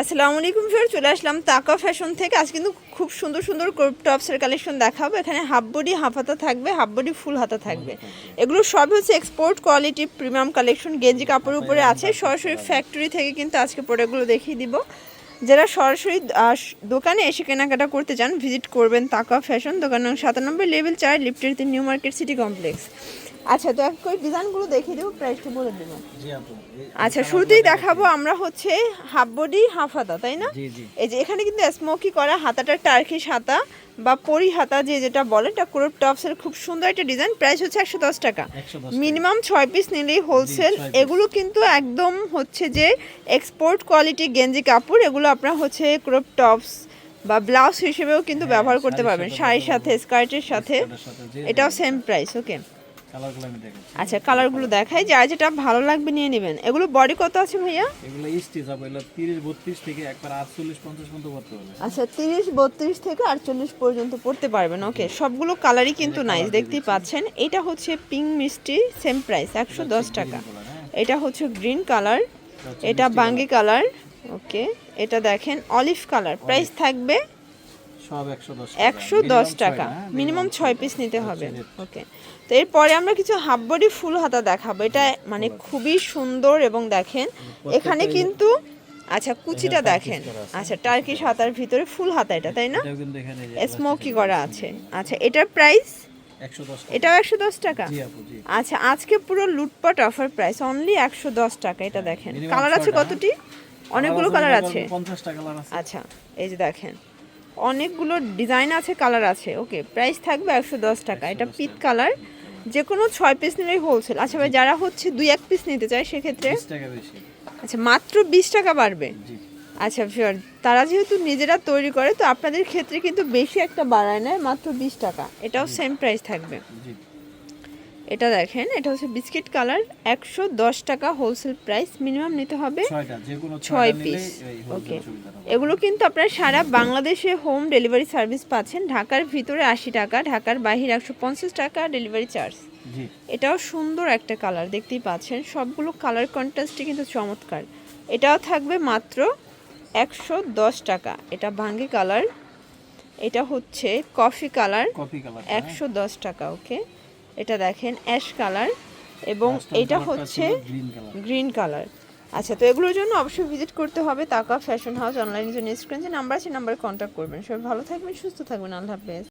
আসসালামু আলাইকুম ফের চলে আসলাম তাকা ফ্যাশন থেকে। আজ কিন্তু খুব সুন্দর সুন্দর ক্রপ টপসের কালেকশন দেখাবো। এখানে হাফ বডি হাফ হাতা থাকবে হাফ বডি ফুল হাতা থাকবে। এগুলো সবই হচ্ছে এক্সপোর্ট কোয়ালিটি প্রিমিয়াম কালেকশন গেঞ্জি কাপড়ের উপরে আছে। সরাসরি ফ্যাক্টরি থেকে কিন্তু আজকে প্রোডাক্টগুলো দেখিয়ে দিব। যারা সরাসরি দোকানে এসে কেনাকাটা করতে চান ভিজিট করবেন তাকা ফ্যাশন, দোকান নং সাতানব্বই লেভেল চার, লিফটের তিন নিউ মার্কেট সিটি কমপ্লেক্স। আচ্ছা তো এক করে ডিজাইনগুলো দেখিয়ে দেবো প্রাইসটা বলে দেবো। জি আপু আচ্ছা শুরুতেই দেখাবো আমরা হচ্ছে হাফ বডি হাফ হাতা তাই না? জি জি। এই যে এখানে কিন্তু স্মোকি করা হাতাটা টার্কিশ হাতা বা পরি হাতা যে যেটা বলে এটা ক্রপ টপসের খুব সুন্দর একটা ডিজাইন প্রাইস হচ্ছে একশো দশ টাকা। মিনিমাম ছয় পিস নিলেই হোলসেল এগুলো কিন্তু একদম হচ্ছে যে এক্সপোর্ট কোয়ালিটি গেঞ্জি কাপড় এগুলো আপনার হচ্ছে ক্রপ টপস বা ব্লাউজ হিসেবেও কিন্তু ব্যবহার করতে পারবেন। শাড়ির সাথে স্কার্টের সাথে এটাও সেম প্রাইস ওকে আচ্ছা কালারগুলো দেখাই যার যেটা ভালো লাগবে নিয়ে নেবেন। এগুলো বডি কত আছে ভাইয়া? এগুলো স্টিচ হবে এগুলো তিরিশ বত্রিশ থেকে একবার আটচল্লিশ পঞ্চাশ পর্যন্ত করতে হবে। আচ্ছা তিরিশ বত্রিশ থেকে আটচল্লিশ পর্যন্ত পড়তে পারবেন ওকে সবগুলো কালারই কিন্তু নাইস দেখতেই পাচ্ছেন। এটা হচ্ছে পিঙ্ক মিষ্টি সেম প্রাইস একশো দশ টাকা। হ্যাঁ। এটা হচ্ছে গ্রিন কালার এটা বাঙ্গি কালার ওকে এটা দেখেন অলিভ কালার প্রাইস থাকবে সব একশো দশ একশো দশ টাকা। মিনিমাম ছয় পিস নিতে হবে। ওকে তো এরপরে আমরা কিছু হাফ বডি ফুল হাতা দেখাবো। এটা মানে খুবই সুন্দর এবং দেখেন এখানে কিন্তু আচ্ছা কুচিটা দেখেন। আচ্ছা টার্কিশ হাতার ভিতরে ফুল হাতা এটা তাই না? স্মোকি করা আছে। আচ্ছা এটার প্রাইস এটাও একশো দশ টাকা? আচ্ছা আজকে পুরো লুটপাট অফার প্রাইস অনলি একশো দশ টাকা এটা দেখেন। কালার আছে কতটি? অনেকগুলো কালার আছে। আচ্ছা এই যে দেখেন। অনেকগুলো ডিজাইন আছে কালার আছে। ওকে প্রাইস থাকবে একশো দশ টাকা। এটা পিত কালার যে কোনো ছয় পিস নিলেই হোলসেল আচ্ছা ভাই যারা হচ্ছে দুই এক পিস নিতে চায় সেক্ষেত্রে আচ্ছা মাত্র বিশ টাকা বাড়বে? আচ্ছা ফিওর তারা যেহেতু নিজেরা তৈরি করে তো আপনাদের ক্ষেত্রে কিন্তু বেশি একটা বাড়ায় নেয় মাত্র বিশ টাকা। এটাও সেম প্রাইস থাকবে। এটা দেখেন এটা হচ্ছে বিস্কিট কালার একশো দশ টাকা হোলসেল প্রাইস মিনিমাম নিতে হবে ছয় পিস। ওকে। এগুলো কিন্তু আপনারা সারা বাংলাদেশে হোম ডেলিভারি সার্ভিস পাচ্ছেন ঢাকার ভিতরে আশি টাকা ঢাকার বাহিরে একশো পঞ্চাশ টাকা ডেলিভারি চার্জ। এটাও সুন্দর একটা কালার দেখতেই পাচ্ছেন সবগুলো কালার কন্ট্রাস্টই কিন্তু চমৎকার। এটাও থাকবে মাত্র একশো দশ টাকা এটা ভাঙ্গি কালার এটা হচ্ছে কফি কালার একশো দশ টাকা ওকে। এটা দেখেন অ্যাশ কালার এবং এটা হচ্ছে গ্রিন কালার আচ্ছা তো এগুলোর জন্য অবশ্যই ভিজিট করতে হবে তাকা ফ্যাশন হাউস অনলাইনের জন্য স্ক্রিন যে নাম্বার আছে নাম্বারে কন্ট্যাক্ট করবেন। সবাই ভালো থাকবেন সুস্থ থাকবেন। আল্লাহ হাফেজ।